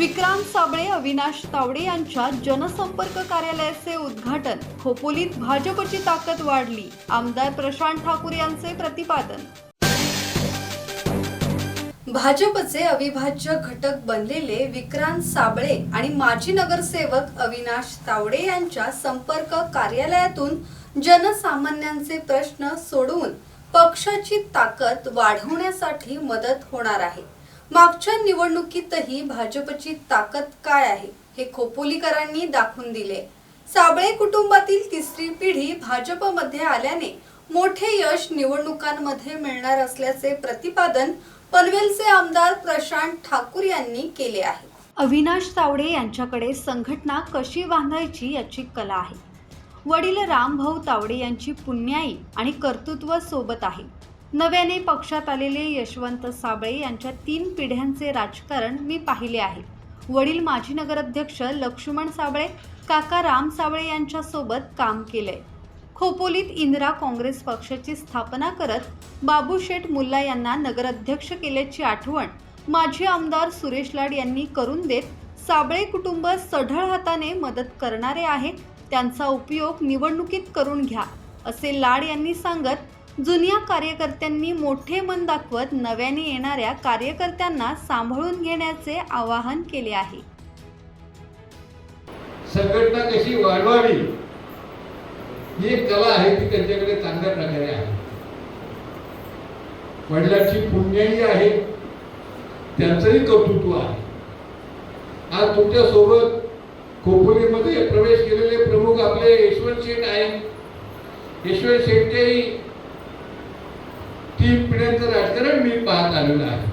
विक्रांत साबळे अविनाश तावडे यांच्या जनसंपर्क कार्यालयाचे उद्घाटन. खोपोलीत भाजपची ताकद वाढली. आमदार प्रशांत ठाकूर यांचे प्रतिपादन. भाजपचे अविभाज्य घटक बनलेले विक्रांत साबळे आणि माजी नगरसेवक अविनाश तावडे यांच्या संपर्क कार्यालयातून जनसामान्यांचे प्रश्न सोडवून पक्षाची ताकद वाढवण्यासाठी मदत होणार आहे. मागच्या निवडणुकीतही भाजपची ताकद काय आहे हे खोपोलीकरांनी दाखवून दिले. साबळे कुटुंबातील तिसरी पिढी भाजपमध्ये आल्याने मोठे यश निवडणुकांमध्ये मिळणार असल्याचे प्रतिपादन पनवेलचे आमदार प्रशांत ठाकूर यांनी केले आहे. अविनाश तावडे यांच्याकडे संघटना कशी बांधायची याची कला आहे. वडील रामभाऊ तावडे यांची पुण्याई आणि कर्तृत्व सोबत आहे. नव्याने पक्षात आलेले यशवंत साबळे यांच्या तीन पिढ्यांचे राजकारण मी पाहिले आहे. वडील माजी नगराध्यक्ष लक्ष्मण साबळे काका राम साबळे यांच्यासोबत काम केले खोपोलीत इंदिरा काँग्रेस पक्षाची स्थापना करत बाबू शेठ मुल्ला यांना नगराध्यक्ष केल्याची आठवण माजी आमदार सुरेश लाड यांनी करून देत साबळे कुटुंब सढळ हाताने मदत करणारे आहे. त्यांचा उपयोग निवडणुकीत करून घ्या असे लाड यांनी सांगत जुन्या कार्यकर्त्यांनी मोठे मन दाखवत नव्याने येणाऱ्या कार्यकर्त्यांना सांभाळून घेण्याचे आवाहन केले आहे. संघटना कशी वाढवावी? ही एक कला आहे ती त्यांच्याकडे चांगल्या प्रकारे आहे. वडिलांची पुण्याही आहे त्यांचंही कर्तृत्व आहे. आज तुमच्यासोबत खोपोलीमध्ये प्रवेश केलेले प्रमुख आपले यशवंत शेठ आहेत. यशवंत शेठच्याही तीन पिढ्यांचं राजकारण मी पाहत आलेलं आहे.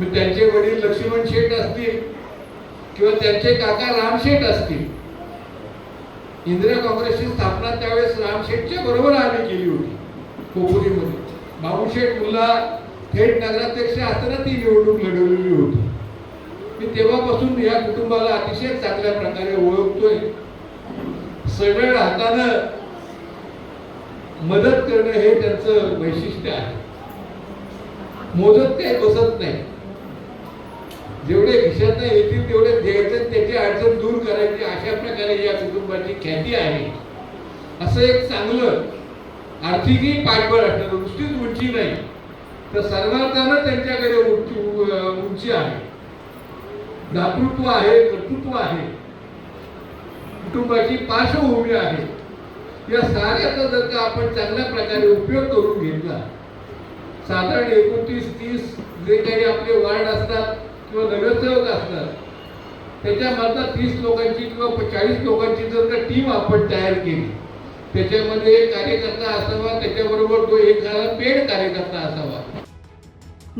मग त्यांचे वडील लक्ष्मण शेठ असतील किंवा त्यांचे काका रामशेठ असतील. इंदिरा काँग्रेसची स्थापना त्यावेळेस रामशेठच्या बरोबर आम्ही केली होती कोपुरीमध्ये बाबूशेठ मुला थेट नगराध्यक्ष असताना ती निवडणूक लढवलेली होती. मी तेव्हापासून या कुटुंबाला अतिशय चांगल्या प्रकारे ओळखतोय. सगळ्या हातानं मदत करणं हे त्यांचं वैशिष्ट्य आहे. मोजत काही बसत नाही. जेवढे खिशात येतील तेवढे द्यायचं त्याची अडचण दूर करायची अशा प्रकारे या कुटुंबाची ख्याती आहे. असं एक चांगलं आर्थिकही पाठबळ असणार नुसतीच उंची नाही. तर सर्वार्थानं त्यांच्याकडे उंची उंची आहे. दातृत्व आहे कर्तृत्व आहे. कुटुंबाची पार्श्वभूमी आहे. या साऱ्याचा जर का आपण चांगल्या प्रकारे उपयोग करून घेतला साधारण एकोणतीस तीस जे काही आपले वार्ड असतात किंवा नगरसेवक असतात त्याच्यामधला तीस लोकांची किंवा चाळीस लोकांची जर का टीम आपण तयार केली त्याच्यामध्ये एक कार्यकर्ता असावा त्याच्याबरोबर तो एखादा पेड कार्यकर्ता असावा.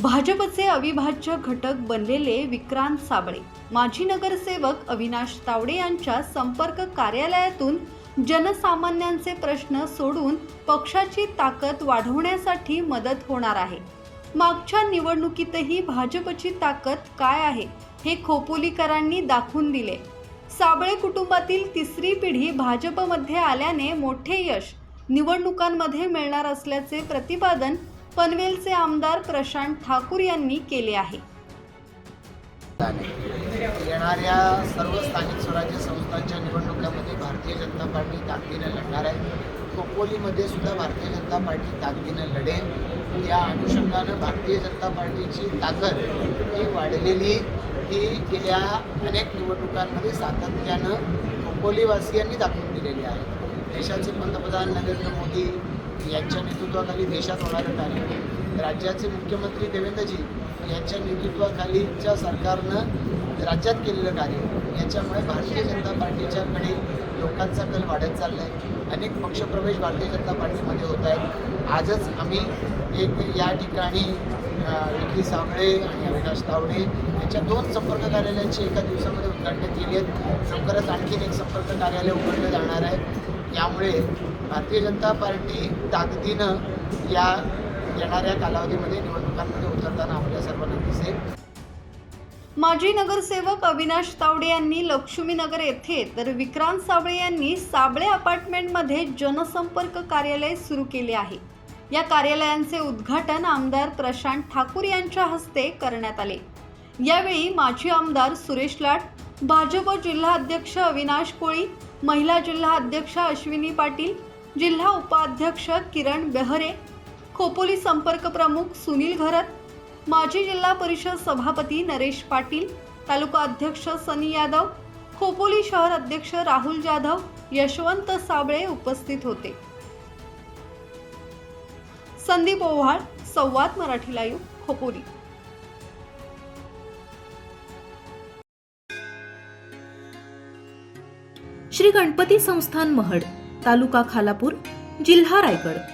भाजपचे अविभाज्य घटक बनलेले विक्रांत साबळे माजी नगरसेवक अविनाश तावडे यांच्या संपर्क कार्यालयातून जनसामान्यांचे प्रश्न सोडून पक्षाची ताकद वाढवण्यासाठी मदत होणार आहे. मागच्या निवडणुकीतही भाजपची ताकद काय आहे हे खोपोलीकरांनी दाखवून दिले. साबळे कुटुंबातील तिसरी पिढी भाजपमध्ये आल्याने मोठे यश निवडणुकांमध्ये मिळणार असल्याचे प्रतिपादन पनवेलचे आमदार प्रशांत ठाकूर यांनी केले आहे. येणाऱ्या सर्व स्थानिक स्वराज्य संस्थांच्या निवडणुकांमध्ये भारतीय पार्टी ताकदीनं लढणार आहे. खोपोलीमध्ये सुद्धा भारतीय जनता पार्टी ताकदीनं लढेल. या अनुषंगानं भारतीय जनता पार्टीची ताकद ही वाढलेली ही गेल्या अनेक निवडणुकांमध्ये सातत्यानं खोपोलीवासियांनी दाखवून दिलेली आहे. देशाचे पंतप्रधान नरेंद्र मोदी यांच्या नेतृत्वाखाली देशात होणारं कार्य राज्याचे मुख्यमंत्री देवेंद्रजी यांच्या नेतृत्वाखालीच्या सरकारनं राज्यात केलेलं कार्य याच्यामुळे भारतीय जनता पार्टीच्याकडे लोकांचा कल वाढत चालला आहे अनेक पक्षप्रवेश भारतीय जनता पार्टीमध्ये होत आहेत. आजच आम्ही एक या ठिकाणी अ, विकी आणि अविनाश तावडे यांच्या दोन संपर्क कार्यालयांची एका दिवसामध्ये उद्घाटन केली आहेत. लवकरच आणखीन एक संपर्क कार्यालय उघडलं जाणार आहे. यामुळे भारतीय जनता पार्टी ताकदीनं या येणाऱ्या कालावधीमध्ये निवडणुकांमध्ये उतरताना आपल्या सर्वांना दिसेल. माजी नगरसेवक अविनाश तावडे यांनी लक्ष्मीनगर येथे तर विक्रांत साबळे यांनी साबळे अपार्टमेंटमध्ये जनसंपर्क कार्यालय सुरू केले आहे. या कार्यालयांचे उद्घाटन आमदार प्रशांत ठाकूर यांच्या हस्ते करण्यात आले. यावेळी माजी आमदार सुरेश लाट भाजप जिल्हा अध्यक्ष अविनाश कोळी महिला जिल्हा अध्यक्ष अश्विनी पाटील जिल्हा उपाध्यक्ष किरण बेहरे खोपोली संपर्क प्रमुख सुनील घरत माजी जिल्हा परिषद सभापती नरेश पाटील तालुका अध्यक्ष सनी यादव खोपोली शहर अध्यक्ष राहुल जाधव यशवंत साबळे उपस्थित होते. संदीप ओव्हाळ संवाद मराठी लाईव्ह खोपोली. श्री गणपती संस्थान महड तालुका खालापूर जिल्हा रायगड.